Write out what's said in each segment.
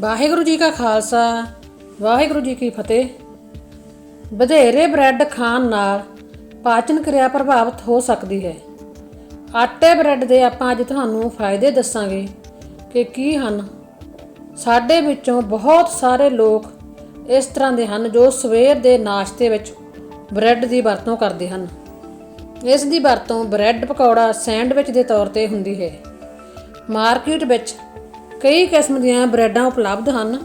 ਵਾਹਿਗੁਰੂ ਜੀ ਕਾ ਖਾਲਸਾ, ਵਾਹਿਗੁਰੂ ਜੀ ਕੀ ਫਤਿਹ। ਵਧੇਰੇ ਬ੍ਰੈਡ ਖਾਣ ਨਾਲ ਪਾਚਨ ਕਿਰਿਆ ਪ੍ਰਭਾਵਿਤ ਹੋ ਸਕਦੀ ਹੈ। ਆਟੇ ਬ੍ਰੈਡ ਦੇ ਆਪਾਂ ਅੱਜ ਤੁਹਾਨੂੰ ਫਾਇਦੇ ਦੱਸਾਂਗੇ ਕਿ ਕੀ ਹਨ। ਸਾਡੇ ਵਿੱਚੋਂ ਬਹੁਤ ਸਾਰੇ ਲੋਕ ਇਸ ਤਰ੍ਹਾਂ ਦੇ ਹਨ ਜੋ ਸਵੇਰ ਦੇ ਨਾਸ਼ਤੇ ਵਿੱਚ ਬ੍ਰੈਡ ਦੀ ਵਰਤੋਂ ਕਰਦੇ ਹਨ। ਇਸ ਦੀ ਵਰਤੋਂ ਬ੍ਰੈਡ ਪਕੌੜਾ ਸੈਂਡਵਿਚ ਦੇ ਤੌਰ ਤੇ ਹੁੰਦੀ ਹੈ। ਮਾਰਕੀਟ ਵਿੱਚ ਕਈ ਕਿਸਮ ਦੀਆਂ ਬ੍ਰੈਡਾਂ ਉਪਲਬਧ ਹਨ,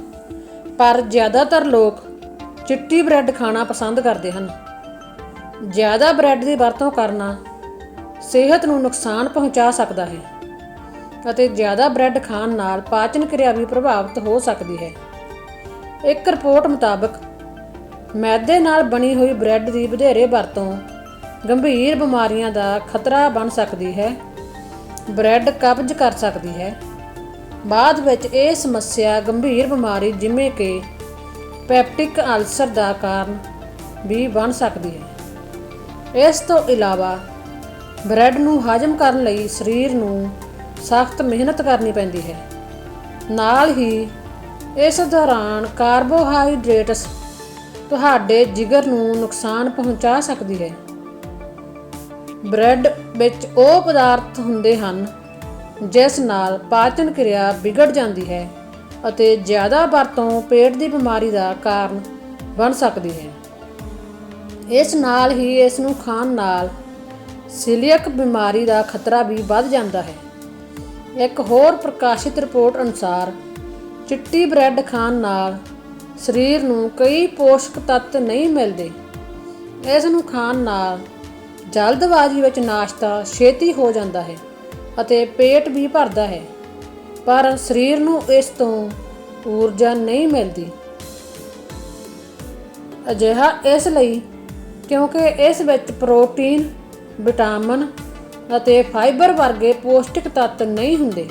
ਪਰ ਜ਼ਿਆਦਾਤਰ ਲੋਕ ਚਿੱਟੀ ਬ੍ਰੈਡ ਖਾਣਾ ਪਸੰਦ ਕਰਦੇ ਹਨ। ਜ਼ਿਆਦਾ ਬ੍ਰੈਡ ਦੀ ਵਰਤੋਂ ਕਰਨਾ ਸਿਹਤ ਨੂੰ ਨੁਕਸਾਨ ਪਹੁੰਚਾ ਸਕਦਾ ਹੈ ਅਤੇ ਜ਼ਿਆਦਾ ਬ੍ਰੈਡ ਖਾਣ ਨਾਲ ਪਾਚਨ ਕਿਰਿਆ ਵੀ ਪ੍ਰਭਾਵਿਤ ਹੋ ਸਕਦੀ ਹੈ। ਇੱਕ ਰਿਪੋਰਟ ਮੁਤਾਬਕ, ਮੈਦੇ ਨਾਲ ਬਣੀ ਹੋਈ ਬ੍ਰੈਡ ਦੀ ਵਧੇਰੇ ਵਰਤੋਂ ਗੰਭੀਰ ਬਿਮਾਰੀਆਂ ਦਾ ਖਤਰਾ ਬਣ ਸਕਦੀ ਹੈ, ਬ੍ਰੈਡ ਕਬਜ਼ ਕਰ ਸਕਦੀ ਹੈ ਬਾਅਦ ਵਿੱਚ ਇਹ ਸਮੱਸਿਆ ਗੰਭੀਰ ਬਿਮਾਰੀ ਜਿਵੇਂ ਕਿ ਪੈਪਟਿਕ ਅਲਸਰ ਦਾ ਕਾਰਨ ਵੀ ਬਣ ਸਕਦੀ ਹੈ। ਇਸ ਤੋਂ ਇਲਾਵਾ ਬ੍ਰੈਡ ਨੂੰ ਹਜਮ ਕਰਨ ਲਈ ਸਰੀਰ ਨੂੰ ਸਖਤ ਮਿਹਨਤ ਕਰਨੀ ਪੈਂਦੀ ਹੈ। ਨਾਲ ਹੀ ਇਸ ਦੌਰਾਨ ਕਾਰਬੋਹਾਈਡਰੇਟਸ ਤੁਹਾਡੇ ਜਿਗਰ ਨੂੰ ਨੁਕਸਾਨ ਪਹੁੰਚਾ ਸਕਦੀ ਹੈ। ਬ੍ਰੈਡ ਵਿੱਚ ਉਹ ਪਦਾਰਥ ਹੁੰਦੇ ਹਨ ਜਿਸ ਨਾਲ ਪਾਚਨ ਕਿਰਿਆ ਵਿਗੜ ਜਾਂਦੀ ਹੈ ਅਤੇ ਜ਼ਿਆਦਾ ਵਰਤੋਂ ਪੇਟ ਦੀ ਬਿਮਾਰੀ ਦਾ ਕਾਰਨ ਬਣ ਸਕਦੀ ਹੈ। ਇਸ ਨਾਲ ਹੀ ਇਸ ਨੂੰ ਖਾਣ ਨਾਲ ਸੀਲੀਅਕ ਬਿਮਾਰੀ ਦਾ ਖਤਰਾ ਵੀ ਵੱਧ ਜਾਂਦਾ ਹੈ। ਇੱਕ ਹੋਰ ਪ੍ਰਕਾਸ਼ਿਤ ਰਿਪੋਰਟ ਅਨੁਸਾਰ ਚਿੱਟੀ ਬ੍ਰੈਡ ਖਾਣ ਨਾਲ ਸਰੀਰ ਨੂੰ ਕਈ ਪੋਸ਼ਕ ਤੱਤ ਨਹੀਂ ਮਿਲਦੇ। ਇਸ ਨੂੰ ਖਾਣ ਨਾਲ ਜਲਦਬਾਜ਼ੀ ਵਿੱਚ ਨਾਸ਼ਤਾ ਛੇਤੀ ਹੋ ਜਾਂਦਾ ਹੈ। ਅਤੇ ਪੇਟ ਵੀ ਭਰਦਾ ਹੈ। ਪਰ ਸਰੀਰ ਨੂੰ ਇਸ ਤੋਂ ਊਰਜਾ ਨਹੀਂ ਮਿਲਦੀ। ਅਜਿਹਾ ਇਸ ਲਈ ਕਿਉਂਕਿ ਇਸ ਵਿੱਚ ਪ੍ਰੋਟੀਨ, ਵਿਟਾਮਿਨ ਅਤੇ ਫਾਈਬਰ ਵਰਗੇ ਪੌਸ਼ਟਿਕ ਤੱਤ ਨਹੀਂ ਹੁੰਦੇ,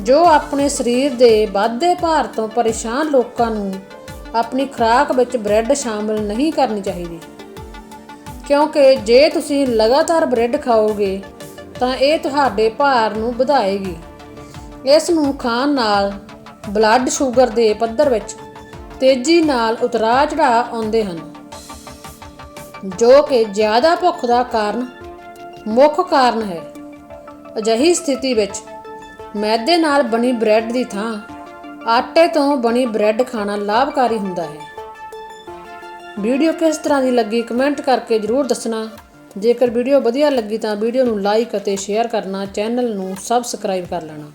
ਜੋ ਆਪਣੇ ਸਰੀਰ ਦੇ ਵਾਧੇ ਭਾਰ ਤੋਂ ਪਰੇਸ਼ਾਨ ਲੋਕਾਂ ਨੂੰ ਆਪਣੀ ਖੁਰਾਕ ਵਿੱਚ ਬ੍ਰੈਡ ਸ਼ਾਮਲ ਨਹੀਂ ਕਰਨੀ ਚਾਹੀਦੀ। ਕਿਉਂਕਿ ਜੇ ਤੁਸੀਂ ਲਗਾਤਾਰ ਬ੍ਰੈਡ ਖਾਓਗੇ ਤਾਂ ਇਹ ਤੁਹਾਡੇ ਭਾਰ ਨੂੰ ਵਧਾਏਗੀ। ਇਸ ਨੂੰ ਖਾਣ ਨਾਲ ਬਲੱਡ ਸ਼ੂਗਰ ਦੇ ਪੱਧਰ ਵਿੱਚ ਤੇਜ਼ੀ ਨਾਲ ਉਤਰਾਅ ਚੜਾਅ ਆਉਂਦੇ ਹਨ, ਜੋ ਕਿ ਜ਼ਿਆਦਾ ਭੁੱਖ ਦਾ ਕਾਰਨ ਮੁੱਖ ਕਾਰਨ ਹੈ। ਅਜਿਹੀ ਸਥਿਤੀ ਵਿੱਚ ਮੈਦੇ ਨਾਲ ਬਣੀ ਬ੍ਰੈਡ ਦੀ ਥਾਂ ਆਟੇ ਤੋਂ ਬਣੀ ਬ੍ਰੈਡ ਖਾਣਾ ਲਾਭਕਾਰੀ ਹੁੰਦਾ ਹੈ। ਵੀਡੀਓ ਕਿਸ ਤਰ੍ਹਾਂ ਦੀ ਲੱਗੀ ਕਮੈਂਟ ਕਰਕੇ ਜਰੂਰ ਦੱਸਣਾ। ਜੇਕਰ ਵੀਡੀਓ ਵਧੀਆ ਲੱਗੀ ਤਾਂ ਵੀਡੀਓ ਨੂੰ ਲਾਈਕ ਅਤੇ ਸ਼ੇਅਰ ਕਰਨਾ, ਚੈਨਲ ਨੂੰ ਸਬਸਕ੍ਰਾਈਬ ਕਰ ਲੈਣਾ।